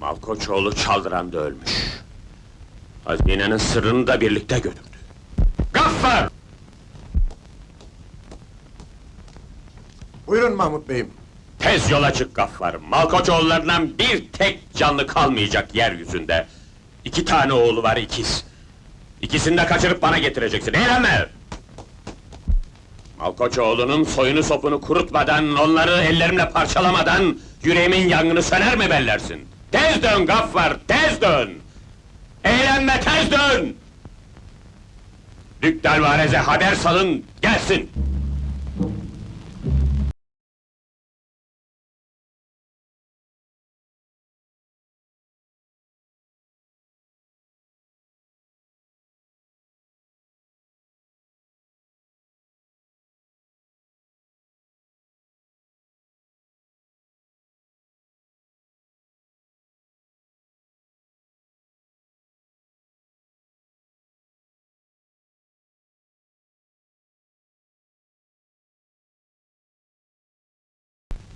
Malkoçoğlu Çaldıran'da ölmüş. Hazinenin sırrını da birlikte götürdü. Gaffar! Buyurun Mahmut Bey'im. Tez yola çık Gaffar! Malkoçoğullarından bir tek canlı kalmayacak yeryüzünde. İki tane oğlu var ikiz. İkisini de kaçırıp bana getireceksin, eğlenme! Malkoçoğlu'nun soyunu sopunu kurutmadan, onları ellerimle parçalamadan... ...yüreğimin yangını söner mi bellersin? Tez dön Gaffar, tez dön! Eğlenme, tez dön! Dük Dalvarez'e haber salın, gelsin!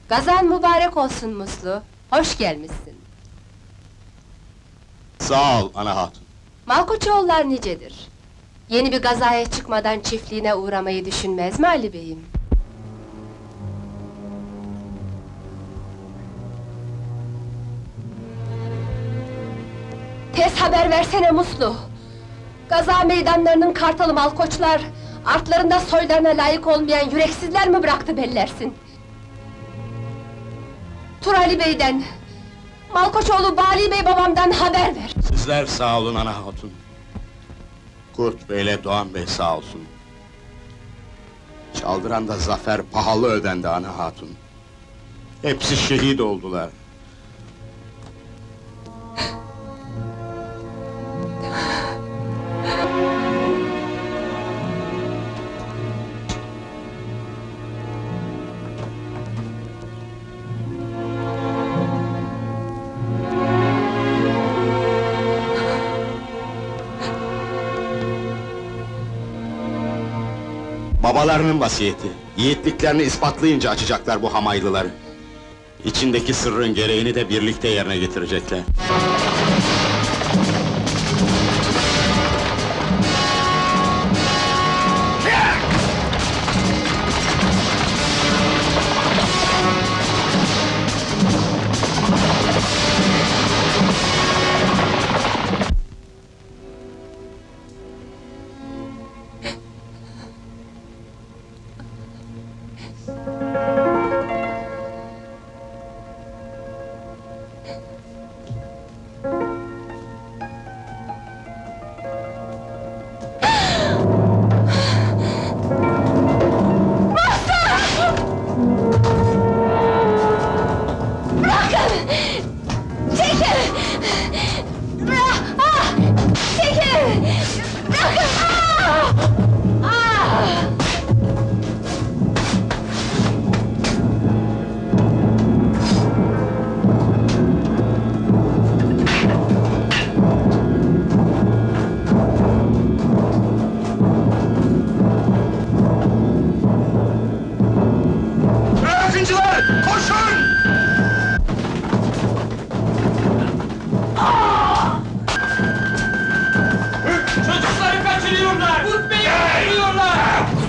Gazan mübarek olsun Muslu. Hoş gelmişsin. Sağ ol ana hatun. Malkoçoğullar nicedir. Yeni bir gazaya çıkmadan çiftliğine uğramayı düşünmez mi Ali Bey'im? Tez haber versene Muslu! Gaza meydanlarının kartalı malkoçlar... ...artlarında soylarına layık olmayan yüreksizler mi bıraktı bellersin? Tur Ali Bey'den... ...Malkoçoğlu Bali Bey babamdan haber ver! Sizler sağ olun ana hatun. Kurt Bey'le Doğan Bey sağ olsun. Çaldıran'da zafer pahalı ödendi ana hatun. Hepsi şehit oldular. Babalarının vasiyeti. Yiğitliklerini ispatlayınca açacaklar bu hamaylıları. İçindeki sırrın gereğini de birlikte yerine getirecekler.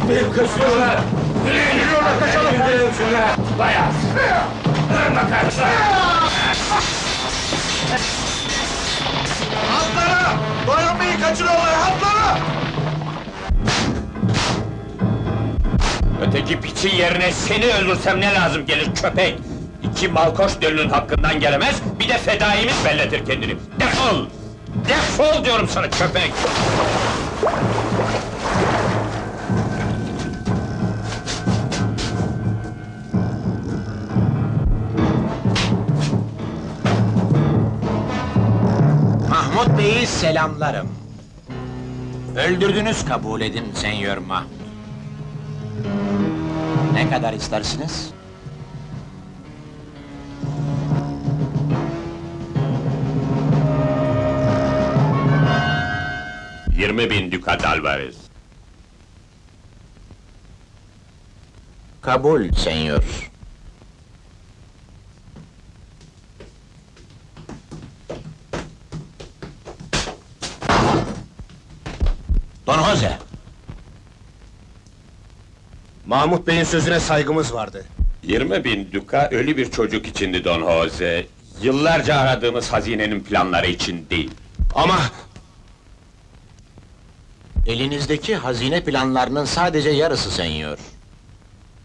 Bey'i kaçırıyorlar! Nereye gidiyorlar, kaçalım! Gidelim şuna! Bayağı! Dön bakalım! Atlara! Bey'i kaçırıyorlar, atlara! Öteki piçin yerine seni öldürsem ne lazım gelir köpek? İki malkoç dölünün hakkından gelemez, bir de fedaimiz belletir kendini. Defol! Defol diyorum sana köpek! Mahmut Bey'i selamlarım. Öldürdünüz kabul edin Senyor Mahmut. Ne kadar istersiniz? Yirmi bin dukat Alvarez. Kabul Senyor. Don Jose, Mahmut Bey'in sözüne saygımız vardı. 20 bin duka ölü bir çocuk içindi Don Jose. Yıllarca aradığımız hazinenin planları için değil. Ama elinizdeki hazine planlarının sadece yarısı senyor.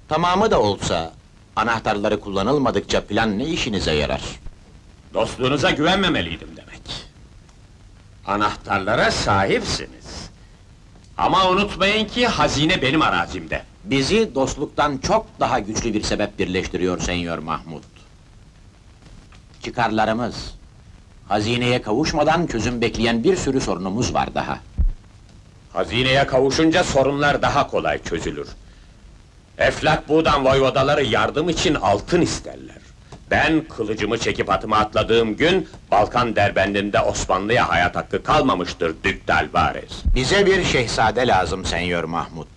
Tamamı da olsa, anahtarları kullanılmadıkça plan ne işinize yarar? Dostluğunuza güvenmemeliydim demek. Anahtarlara sahipsiniz. Ama unutmayın ki hazine benim arazimde. Bizi dostluktan çok daha güçlü bir sebep birleştiriyor Senyor Mahmut. Çıkarlarımız. Hazineye kavuşmadan çözüm bekleyen bir sürü sorunumuz var daha. Hazineye kavuşunca sorunlar daha kolay çözülür. Eflak buğdan voyvodaları yardım için altın isterler. Ben kılıcımı çekip atıma atladığım gün Balkan derbendinde Osmanlı'ya hayat hakkı kalmamıştır Dük Dalvarez. Bize bir şehzade lazım Senyor Mahmut.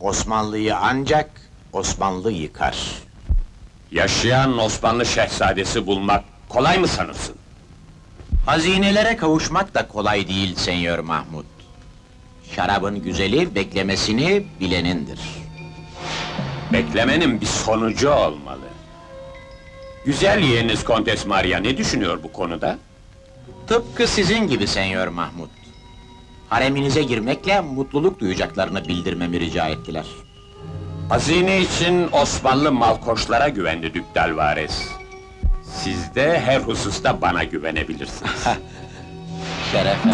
Osmanlı'yı ancak Osmanlı yıkar. Yaşayan Osmanlı şehzadesi bulmak kolay mı sanırsın? Hazinelere kavuşmak da kolay değil Senyor Mahmut. Şarabın güzeli beklemesini bilenindir. Beklemenin bir sonucu olmalı. Güzel yeğeniniz Kontes Maria ne düşünüyor bu konuda? Tıpkı sizin gibi Senyor Mahmut. Hareminize girmekle mutluluk duyacaklarını bildirmemi rica ettiler. Hazine için Osmanlı malkoçlara güvendi Dük Dalvarez. Siz de her hususta bana güvenebilirsiniz. Şerefe.